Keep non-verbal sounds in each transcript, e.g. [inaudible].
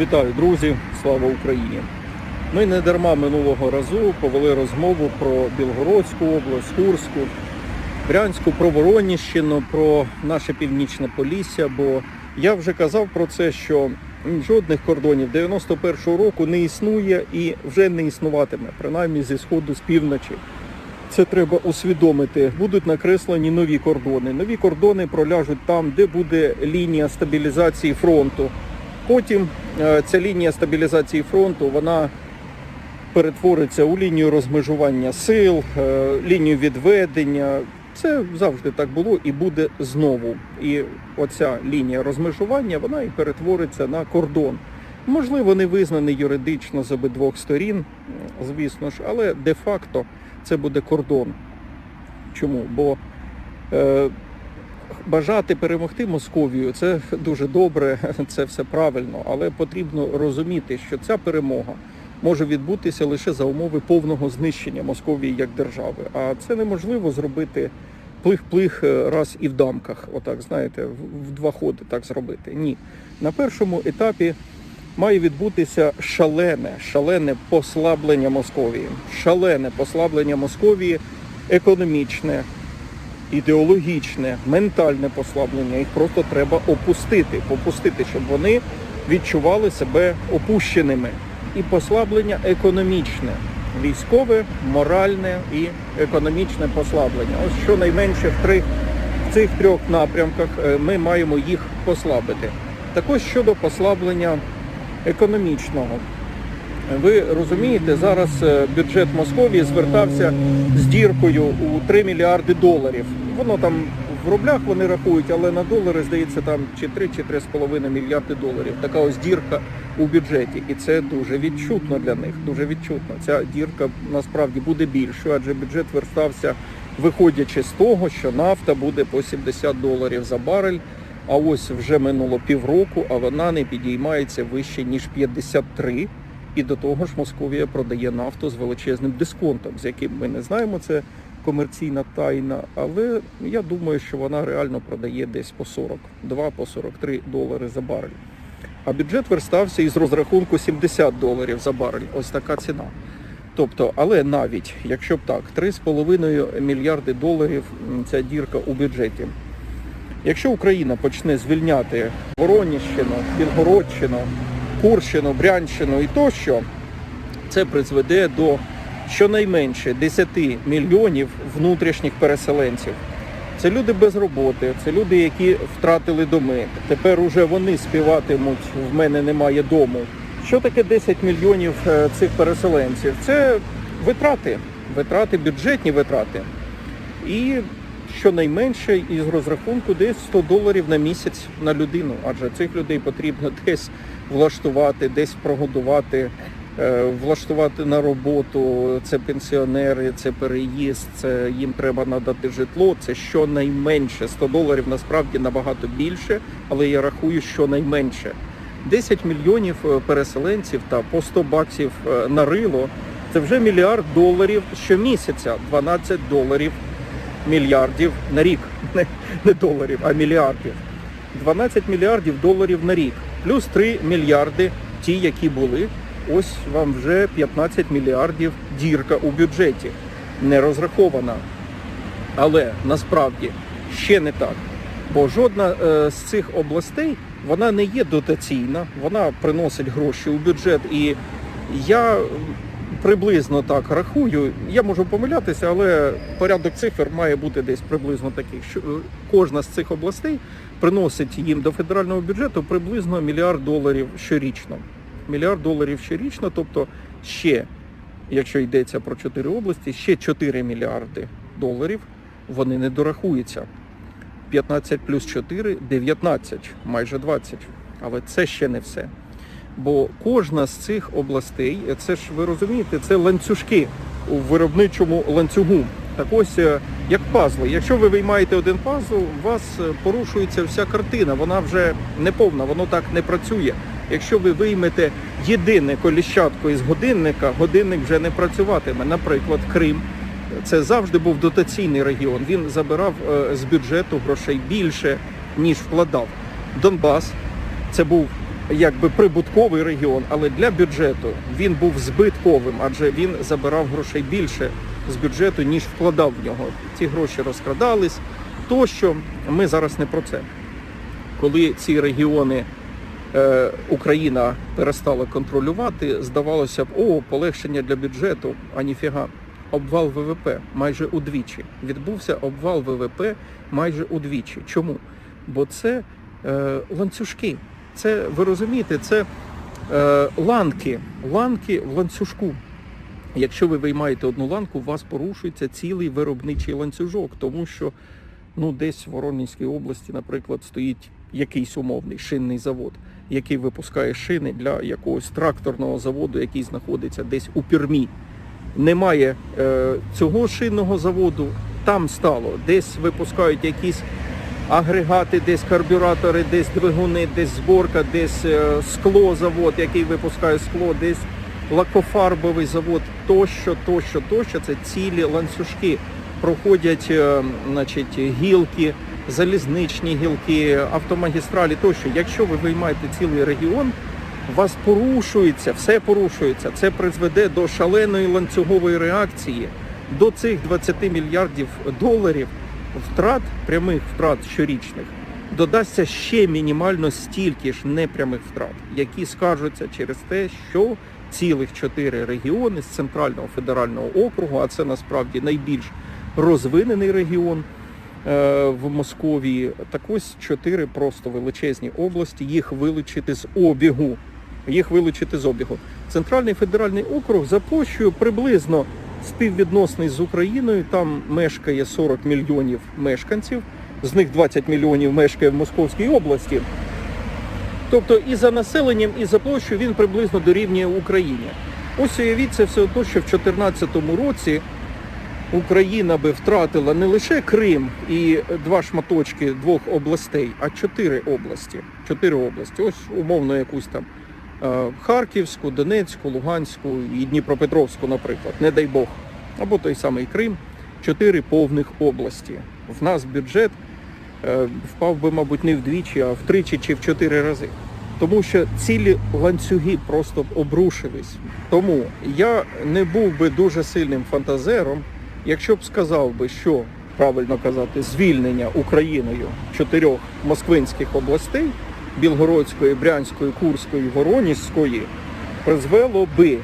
Вітаю, друзі! Слава Україні! Ми не дарма минулого разу повели розмову про Білгородську область, Курську, Брянську, про Вороніщину, про наше північне Полісся. Бо я вже казав про це, що жодних кордонів 91-го року не існує і вже не існуватиме, принаймні зі сходу з півночі. Це треба усвідомити. Будуть накреслені нові кордони. Нові кордони проляжуть там, де буде лінія стабілізації фронту. Потім е, ця лінія стабілізації фронту вона перетвориться у лінію розмежування сил, е, лінію відведення. Це завжди так було і буде знову. І оця лінія розмежування вона і перетвориться на кордон. Можливо, не визнаний юридично з обидвох сторін, звісно ж, але де-факто це буде кордон. Чому? Бо е, бажати перемогти Московію це дуже добре, це все правильно, але потрібно розуміти, що ця перемога може відбутися лише за умови повного знищення Московії як держави. А це неможливо зробити плих-плих е, раз і в дамках. Отак, знаєте, в- в два ходи так зробити. Ні. На першому етапі має відбутися шалене, шалене послаблення Московії. Шалене послаблення Московії економічне, ідеологічне, ментальне послаблення. Їх просто треба опустити, попустити, щоб вони відчували себе опущеними. І послаблення економічне, військове, моральне і економічне послаблення. Ось щонайменше в трьох в цих трьох напрямках е, ми маємо їх послабити. Також щодо послаблення економічного. Ви розумієте, зараз е, бюджет Московії звертався з діркою у 3 мільярди доларів. Воно там в рублях вони рахують, але на долари здається там чи 3, чи 3,5 мільярди доларів. Така ось дірка у бюджеті, і це дуже відчутно для них. Дуже відчутно. Ця дірка насправді буде більшою, адже бюджет верстався, виходячи з того, що нафта буде по 70 доларів за барель. А ось вже минуло півроку, а вона не підіймається вище ніж 53. І до того ж Московія продає нафту з величезним дисконтом, з яким ми не знаємо, це комерційна тайна, але я думаю, що вона реально продає десь по 42, по 43 долари за барель. А бюджет верстався із розрахунку 70 доларів за барель. Ось така ціна. Тобто, але навіть якщо б так, 3,5 мільярди доларів ця дірка у бюджеті. Якщо Україна почне звільняти Вороніщину, Білгородщину, Курщину, Брянщину і тощо, це призведе до щонайменше 10 мільйонів внутрішніх переселенців. Це люди без роботи, це люди, які втратили доми. Тепер уже вони співатимуть в мене немає дому. Що таке 10 мільйонів е, цих переселенців? Це витрати, витрати, бюджетні витрати. І щонайменше із розрахунку десь 100 доларів на місяць на людину, адже цих людей потрібно [laughs] десь влаштувати, десь прогодувати, е, влаштувати на роботу. Це пенсіонери, це переїзд, це їм треба надати житло. Це щонайменше 100 доларів насправді набагато більше, але я рахую, щонайменше. 10 мільйонів е, переселенців та по 100 баксів е, на рило це вже мільярд доларів щомісяця, 12 доларів мільярдів на рік. [laughs] Не, не доларів, а мільярдів. 12 мільярдів доларів на рік. Плюс 3 мільярди ті, які були. Ось вам вже 15 мільярдів дірка у бюджеті. Не розрахована. Але насправді ще не так. Бо жодна е, з цих областей вона не є дотаційна, вона приносить гроші у бюджет. І я приблизно так рахую. Я можу помилятися, але порядок цифр має бути десь приблизно такий. Що е, кожна з цих областей приносить їм до федерального бюджету приблизно мільярд доларів щорічно. Мільярд доларів щорічно, тобто ще, якщо йдеться про чотири області, ще 4 мільярди доларів вони не дорахуються. 15 плюс 4 – 19, майже 20. Але це ще не все. Бо кожна з цих областей, це ж ви розумієте, це ланцюжки у виробничому ланцюгу. Так ось е, як пазли. Якщо ви виймаєте один пазл, у вас е, порушується вся картина. Вона вже не повна, воно так не працює. Якщо ви виймете єдине коліщатко із годинника, годинник вже не працюватиме. Наприклад, Крим. Це завжди був дотаційний регіон. Він забирав е, з бюджету грошей більше, ніж вкладав. Донбас це був якби прибутковий регіон, але для бюджету він був збитковим, адже він забирав грошей більше з бюджету, ніж вкладав в нього. Ці гроші розкрадались. Тощо ми зараз не про це. Коли ці регіони е, Україна перестала контролювати, здавалося б, о, полегшення для бюджету, а ніфіга. Обвал ВВП майже удвічі. Відбувся обвал ВВП майже удвічі. Чому? Бо це е, ланцюжки. Це, ви розумієте, це е, ланки, ланки в ланцюжку. Якщо ви виймаєте одну ланку, у вас порушується цілий виробничий ланцюжок, тому що ну, десь в Воронезькій області, наприклад, стоїть якийсь умовний шинний завод, який випускає шини для якогось тракторного заводу, який знаходиться десь у Пірмі. Немає е, цього шинного заводу, там стало. Десь випускають якісь агрегати, десь карбюратори, десь двигуни, десь зборка, десь е, склозавод, який випускає скло, десь лакофарбовий завод, тощо, тощо, тощо. Це цілі ланцюжки. Проходять е, значить, гілки, залізничні гілки, автомагістралі тощо. Якщо ви виймаєте цілий регіон, у вас порушується, все порушується. Це призведе до шаленої ланцюгової реакції, до цих 20 мільярдів доларів втрат, прямих втрат щорічних, додасться ще мінімально стільки ж непрямих втрат, які скажуться через те, що цілих чотири регіони з центрального федерального округу, а це насправді найбільш розвинений регіон е, в Московії. Так ось чотири просто величезні області, їх вилучити з обігу. Їх вилучити з обігу. Центральний федеральний округ за площею приблизно співвідносний з Україною. Там мешкає 40 мільйонів мешканців, з них 20 мільйонів мешкає в Московській області. Тобто і за населенням, і за площею він приблизно дорівнює Україні. Ось уявіть, це все одно, що в 2014 році Україна би втратила не лише Крим і два шматочки двох областей, а чотири області. Чотири області. Ось умовно якусь там Харківську, Донецьку, Луганську і Дніпропетровську, наприклад, не дай Бог. Або той самий Крим. Чотири повних області. В нас бюджет е, впав би, мабуть, не вдвічі, а втричі чи в чотири рази. Тому що цілі ланцюги просто обрушились. Тому я не був би дуже сильним фантазером, якщо б сказав би, що правильно казати, звільнення Україною чотирьох москвинських областей Білгородської, Брянської, Курської, Воронізької призвело би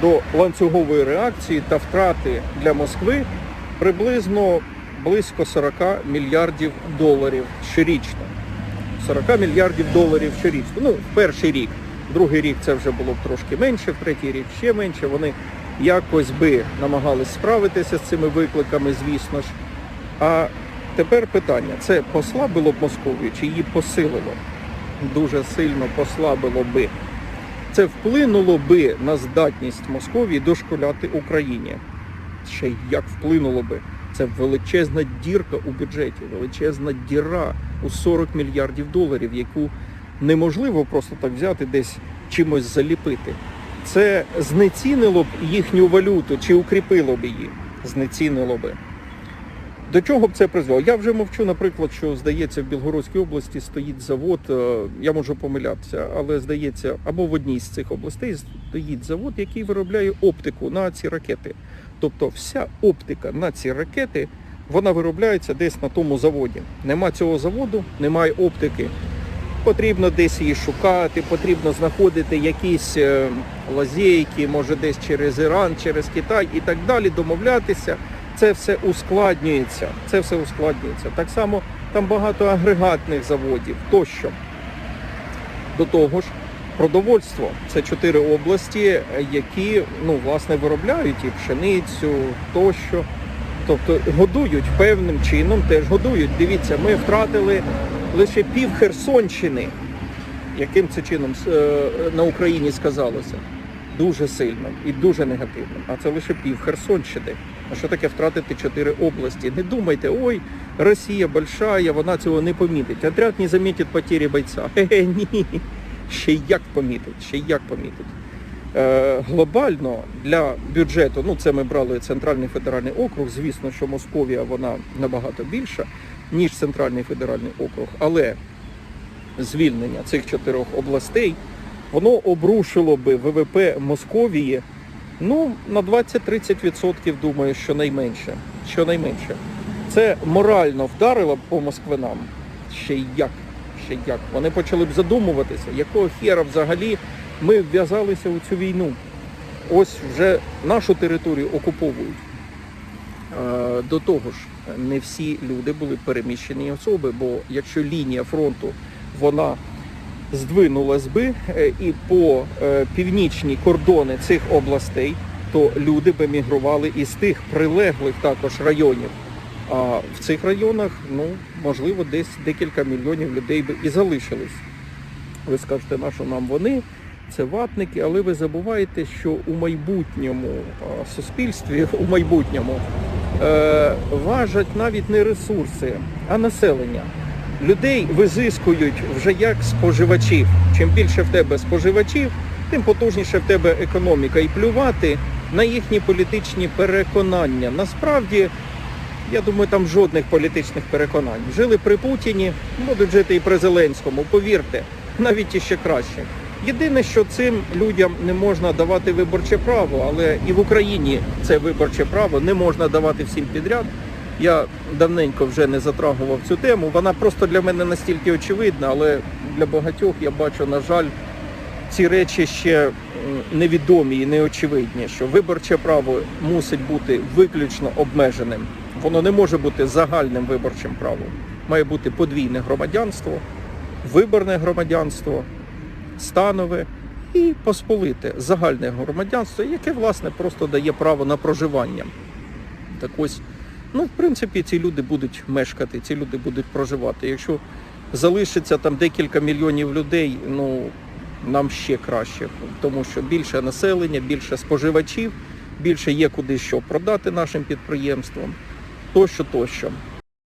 до ланцюгової реакції та втрати для Москви приблизно близько 40 мільярдів доларів щорічно. 40 мільярдів доларів щорічно. Ну, в перший рік. Другий рік це вже було б трошки менше, в третій рік ще менше. Вони якось би намагались справитися з цими викликами, звісно ж. А тепер питання: це послабило б Московію чи її посилило? Дуже сильно послабило би. Це вплинуло би на здатність Московії дошкуляти Україні. Ще як вплинуло би. Це величезна дірка у бюджеті, величезна діра у 40 мільярдів доларів, яку неможливо просто так взяти десь чимось заліпити. Це знецінило б їхню валюту чи укріпило б її. Знецінило би. До чого б це призвело? Я вже мовчу, наприклад, що здається, в Білгородській області стоїть завод, е, я можу помилятися, але здається, або в одній з цих областей стоїть завод, який виробляє оптику на ці ракети. Тобто вся оптика на ці ракети, вона виробляється десь на тому заводі. Нема цього заводу, немає оптики. Потрібно десь її шукати, потрібно знаходити якісь е, лазейки, може десь через Іран, через Китай і так далі, домовлятися. Це все ускладнюється. Це все ускладнюється. Так само там багато агрегатних заводів тощо. До того ж, продовольство це чотири області, які ну, власне виробляють і пшеницю тощо. Тобто годують певним чином, теж годують. Дивіться, ми втратили лише пів Херсонщини. Яким це чином е, на Україні сказалося? Дуже сильно і дуже негативно. А це лише пів Херсонщини. А що таке втратити чотири області? Не думайте, ой, Росія большая, вона цього не помітить. Отряд не замітить потери бойця. [laughs] Хе-хе, ні. Ще як помітить, ще як помітить. Е, глобально для бюджету, ну це ми брали Центральний федеральний округ, звісно, що Московія вона набагато більша, ніж Центральний федеральний округ, але звільнення цих чотирьох областей, воно обрушило би ВВП Московії ну, на 20-30% думаю, що найменше. Що найменше. Це морально вдарило б по москвинам. Ще як. Ще як. Вони почали б задумуватися, якого хера взагалі ми вв'язалися у цю війну. Ось вже нашу територію окуповують. Е, До того ж, не всі люди були переміщені особи, бо якщо лінія фронту вона здвинулась би е, і по е, північні кордони цих областей, то люди б емігрували із тих прилеглих також районів. А в цих районах, ну, можливо, десь декілька мільйонів людей би і залишились. Ви скажете, на що нам вони? Це ватники, але ви забуваєте, що у майбутньому суспільстві, [laughs] у майбутньому е, важать навіть не ресурси, а населення. Людей визискують вже як споживачів. Чим більше в тебе споживачів, тим потужніше в тебе економіка. І плювати на їхні політичні переконання. Насправді, я думаю, там жодних політичних переконань. Жили при Путіні, будуть жити і при Зеленському, повірте, навіть іще краще. Єдине, що цим людям не можна давати виборче право, але і в Україні це виборче право не можна давати всім підряд. Я давненько вже не затрагував цю тему. Вона просто для мене настільки очевидна, але для багатьох я бачу, на жаль, ці речі ще невідомі і неочевидні, що виборче право мусить бути виключно обмеженим. Воно не може бути загальним виборчим правом. Має бути подвійне громадянство, виборне громадянство, станове і посполите загальне громадянство, яке власне просто дає право на проживання. Так ось, ну в принципі, ці люди будуть мешкати, ці люди будуть проживати. Якщо залишиться там декілька мільйонів людей, ну нам ще краще, тому що більше населення, більше споживачів, більше є куди що продати нашим підприємствам, тощо, тощо.